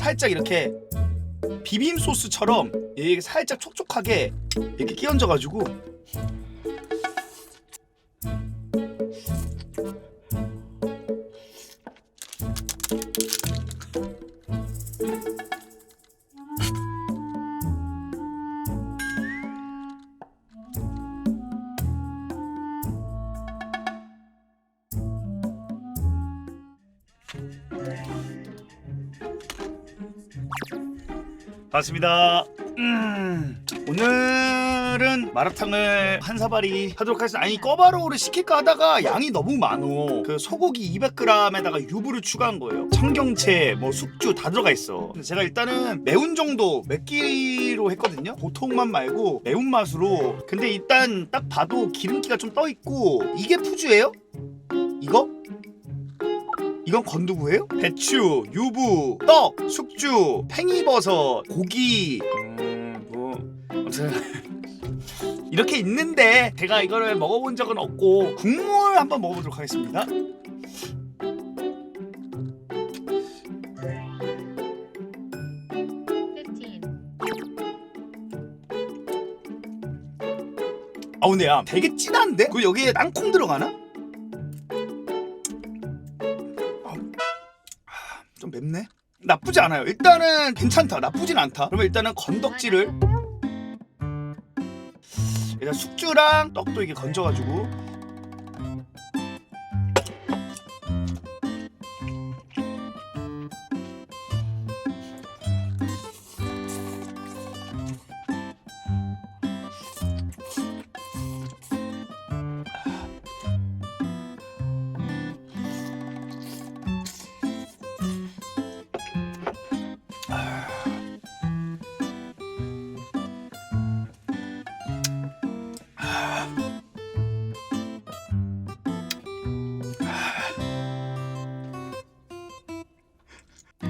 살짝 이렇게 비빔 소스처럼 이게 살짝 촉촉하게 이렇게 끼얹어가지고 반갑습니다. 음, 오늘은 마라탕을 한 사발이 하도록 하겠습니다. 아니 꺼바로우를 시킬까 하다가 양이 너무 많어. 그 소고기 200g에다가 유부를 추가한 거예요. 청경채, 뭐 숙주 다 들어가 있어. 근데 제가 일단은 매운 정도 맵기로 했거든요. 보통만 말고 매운 맛으로. 근데 일단 딱 봐도 기름기가 좀 떠 있고 이게 푸주예요? 이거? 이건 건두부예요? 배추, 유부, 떡, 숙주, 팽이버섯, 고기. 음, 뭐 아무튼 이렇게 있는데 제가 이거를 먹어본 적은 없고 국물 한번 먹어보도록 하겠습니다. 아 근데 야 되게 진한데? 그 여기에 땅콩 들어가나? 나쁘지 않아요. 일단은 괜찮다. 나쁘진 않다. 그러면 일단은 건덕지를 일단 숙주랑 떡도 이게 건져가지고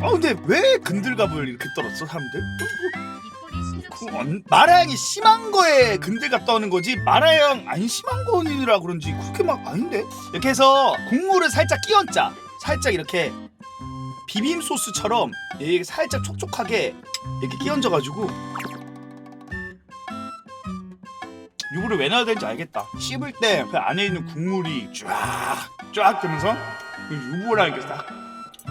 아 근데 왜 근들갑을 이렇게 떨었어 사람들? 그 언- 마라향이 심한 거에 근들갑 떠는 거지 마라향 안 심한 거니라 그런지 그렇게 막 아닌데 이렇게 해서 국물을 살짝 끼얹자 살짝 이렇게 비빔 소스처럼 이게 살짝 촉촉하게 이렇게 끼얹어 가지고 유부를 왜 넣어야 되는지 알겠다 씹을 때 그 안에 있는 국물이 쫙쫙 뜨면서 그 유부랑 이렇게 딱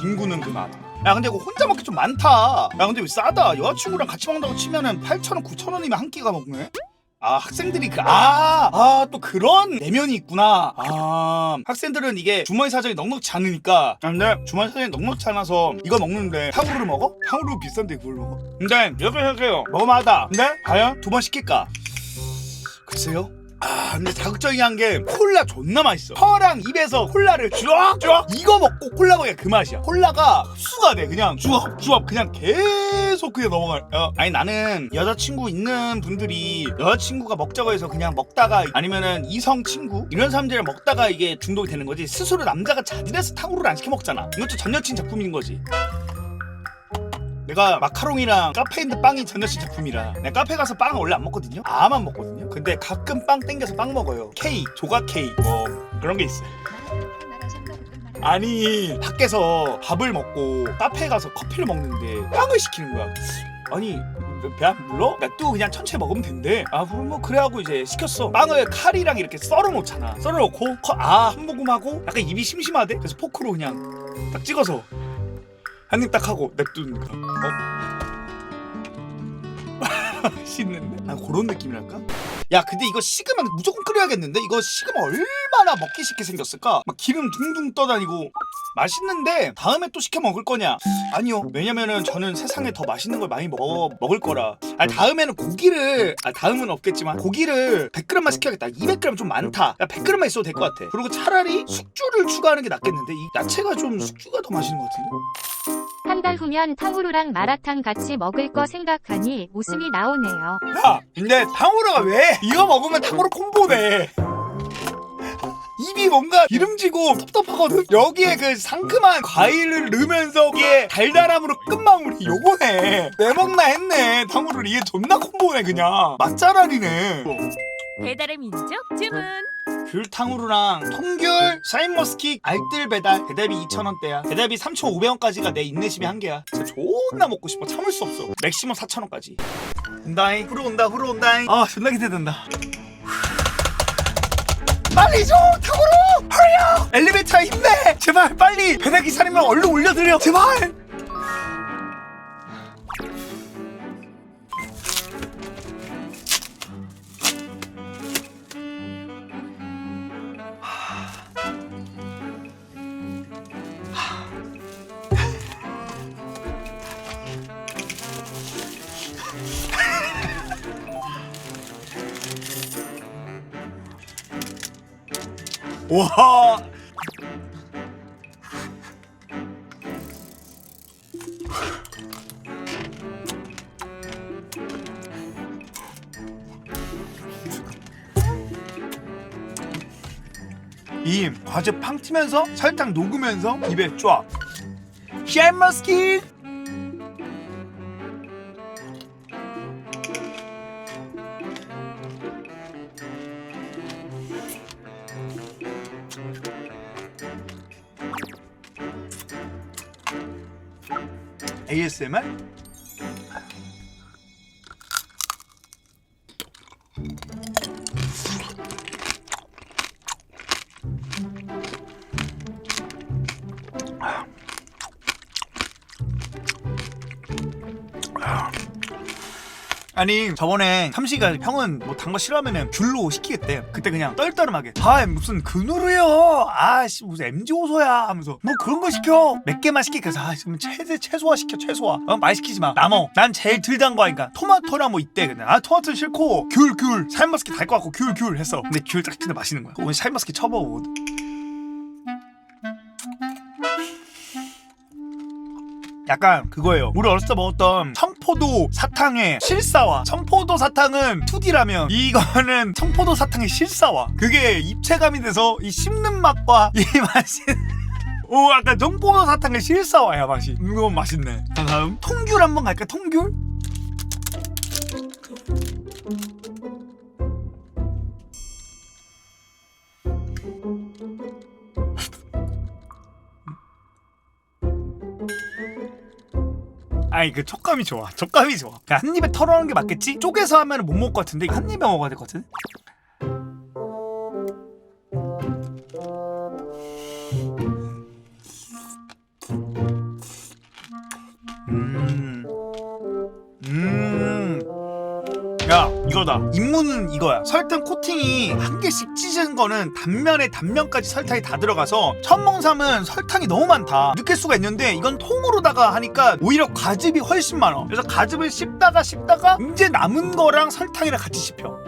뒹구는 그 맛. 야 근데 이거 혼자 먹기 좀 많다. 야 근데 왜 싸다. 여자친구랑 같이 먹는다고 치면은 8,000원, 9,000원이면 한 끼가 먹네. 아 학생들이 그아아 또 그런 내면이 있구나. 아 학생들은 이게 주머니 사정이 넉넉치 않으니까. 아, 근데 주머니 사정이 넉넉치 않아서 이거 먹는데 탕후루를 먹어? 탕후루 비싼데 그걸 먹어? 근데 이렇게 생각해요. 먹을만하다. 근데 과연 두 번 시킬까? 글쎄요. 아 근데 자극적인 한게 콜라 존나 맛있어. 혀랑 입에서 콜라를 쫙쫙 이거 먹고 콜라 먹으면 그 맛이야. 콜라가 흡수가 돼 그냥. 주압주압 그냥 계속 그냥 넘어가 어, 아니 나는 여자친구 있는 분들이 여자친구가 먹자고 해서 그냥 먹다가 아니면은 이성 친구? 이런 사람들이랑 먹다가 이게 중독이 되는 거지. 스스로 남자가 자진해서 탕후루를 안 시켜 먹잖아. 이것도 전 여친 작품인 거지 내가 마카롱이랑 카페 있는 빵이 전 여친 작품이라 내가 카페 가서 빵을 원래 안 먹거든요? 아만 먹거든요? 근데 가끔 빵 땡겨서 빵 먹어요. 케이 조각 케이 뭐 그런 게 있어요. 아니 밖에서 밥을 먹고 카페 가서 커피를 먹는데 빵을 시키는 거야. 아니 배안 불러? 냅두고 그냥 천천히 먹으면 된대. 아 그럼 뭐 그래 하고 이제 시켰어. 빵을 칼이랑 이렇게 썰어 놓잖아. 썰어 놓고 아 한 모금 하고 약간 입이 심심하대? 그래서 포크로 그냥 딱 찍어서 한 입 딱 하고 거야 어? 씻는데? 아 그런 느낌이랄까? 야 근데 이거 식으면 무조건 끓여야겠는데? 이거 식으면 얼마나 먹기 쉽게 생겼을까? 막 기름 둥둥 떠다니고 맛있는데 다음에 또 시켜 먹을 거냐? 아니요 왜냐면은 저는 세상에 더 맛있는 걸 많이 먹어 먹을 거라 아니 다음에는 고기를 아 다음은 없겠지만 고기를 100g만 시켜야겠다 200g 좀 많다 야 100g만 있어도 될 것 같아 그리고 차라리 숙주를 추가하는 게 낫겠는데 이 야채가 좀 숙주가 더 맛있는 것 같은데 한 달 후면 탕후루랑 마라탕 같이 먹을 거 생각하니 웃음이 나오네요. 야 근데 탕후루가 왜? 이거 먹으면 탕후루 콤보네. 입이 뭔가 기름지고 텁텁하거든? 여기에 그 상큼한 과일을 넣으면서 이게 달달함으로 끝마무리. 요거네. 내 먹나 했네. 탕후루 이게 존나 콤보네 그냥. 맛잘알이네. 배달의 민족 주문 귤탕후루랑 통귤, 샤인머스킥, 알뜰 배달 배달비 2,000원대야. 배달비 3,500원까지가 내 인내심의 한계야. 진짜 존나 먹고 싶어. 참을 수 없어. 맥시멈 4,000원까지. 온다잉. 후루 온다 후루 온다잉. 아 존나 기대된다. 빨리 좀 탕후루! up 엘리베이터에 힘내! 제발 빨리 배달 기사님을 얼른 올려드려. 제발 와. 이 과즙 팡 튀면서 살짝 녹으면서 입에 쫙. 샤인머스킥 ASMR 아니 저번에 삼시가 형은 뭐 단 거 싫어하면은 귤로 시키겠대. 그때 그냥 떨떠름하게. 아 무슨 그누르요 아씨 무슨 MG 호소야. 하면서 뭐 그런 거 시켜. 몇 개만 시키그래서아 지금 최대 최소화 시켜 최소화. 어, 많이 시키지 마. 남어. 난 제일 덜단거 하니까. 토마토랑 뭐 있대. 근데 아 토마토 싫고. 귤 귤. 샤인머스켓 달것 같고 귤 귤 했어 근데 귤딱 진짜 맛있는 거야. 오늘 샤인머스켓 쳐먹어. 약간 그거예요. 우리 어렸을 때 먹었던 청 포도 사탕의 실사화. 청포도 사탕은 2D라면 이거는 청포도 사탕의 실사화. 그게 입체감이 돼서 이 씹는 맛과 이 맛이 오 약간 청포도 사탕의 실사화야 맛이. 이거 맛있네. 자, 다음 통귤 한번 갈까? 통귤? 아니 그 촉감이 좋아 촉감이 좋아 한 입에 털어놓는 게 맞겠지? 쪼개서 하면 못 먹을 것 같은데 한 입에 먹어야 될 것 같은데? 음. 음. 야 이거다. 입문은 이거야. 설탕 코팅이 한 개씩 찢은 거는 단면에 단면까지 설탕이 다 들어가서 사람은 설탕이 너무 많다. 느낄 수가 있는데 이건 통으로다가 하니까 오히려 과즙이 훨씬 많아. 그래서 과즙을 씹다가 씹다가 이제 남은 거랑 설탕이랑 같이 씹혀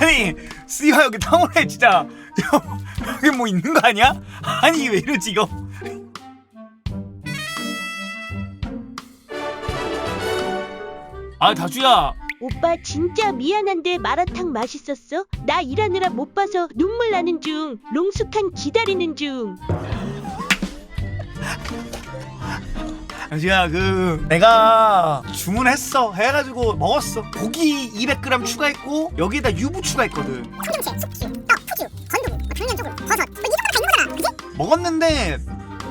아니 씨가 여기 탕후루에 진짜 여기 뭐 있는 거 아니야? 아니 왜 이러지 이거 아 다주야 오빠 진짜 미안한데 마라탕 맛있었어? 나 일하느라 못 봐서 눈물 나는 중. 롱숙한 기다리는 중. 다주야 그 내가 주문했어. 해가지고 먹었어. 고기 200g 추가했고 여기에다 유부 추가했거든. 청경채, 숙주, 떡, 푸주, 건두부, 당면조금, 버섯. 뭐 이런 거다 있는 거잖아 그지? 먹었는데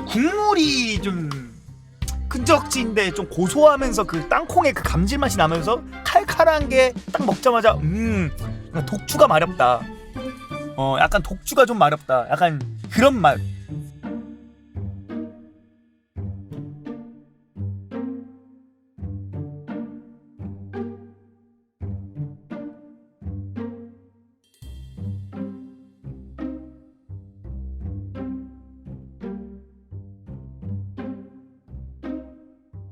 국물이 좀 끈적지인데 좀 고소하면서 그 땅콩의 그 감질맛이 나면서 칼칼한 게 딱 먹자마자 음 독주가 마렵다. 어 약간 독주가 좀 마렵다. 약간 그런 맛